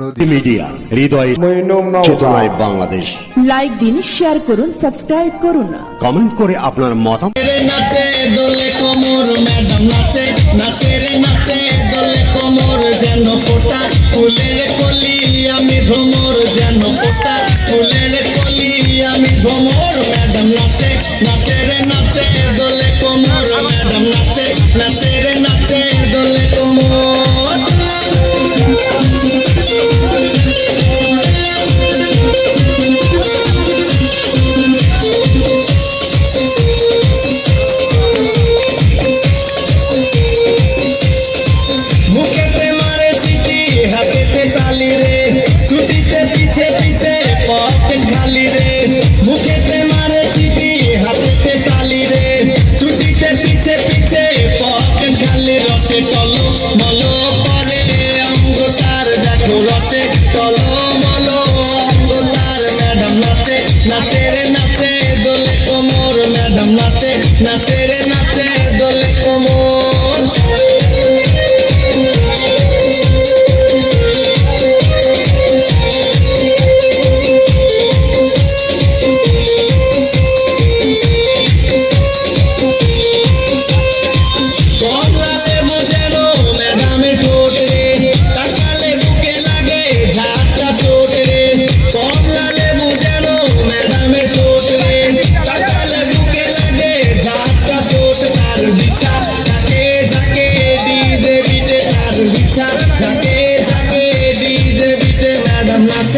নদী। মিডিয়া হৃদয় চেতনায় বাংলাদেশ। লাইক দিন শেয়ার করুন সাবস্ক্রাইব করুন কমেন্ট করে আপনার মতামত। নাচে দোলে কোমর ম্যাডাম নাচে। নাচে রে নাচে দোলে কোমর যেন ফোটা। ফুলের কলি আমি ভ্রমর যেন ফোটা। ফুলের কলি আমি ভ্রমর ম্যাডাম নাচে। নাচে রসে টলো মলো পরে অঙ্গ দেখো রসে। টলো মলো অঙ্গ ম্যাডাম নাচে। নাচে রে, নাচে, দোলে কোমর ম্যাডাম নাচে। নাচে রে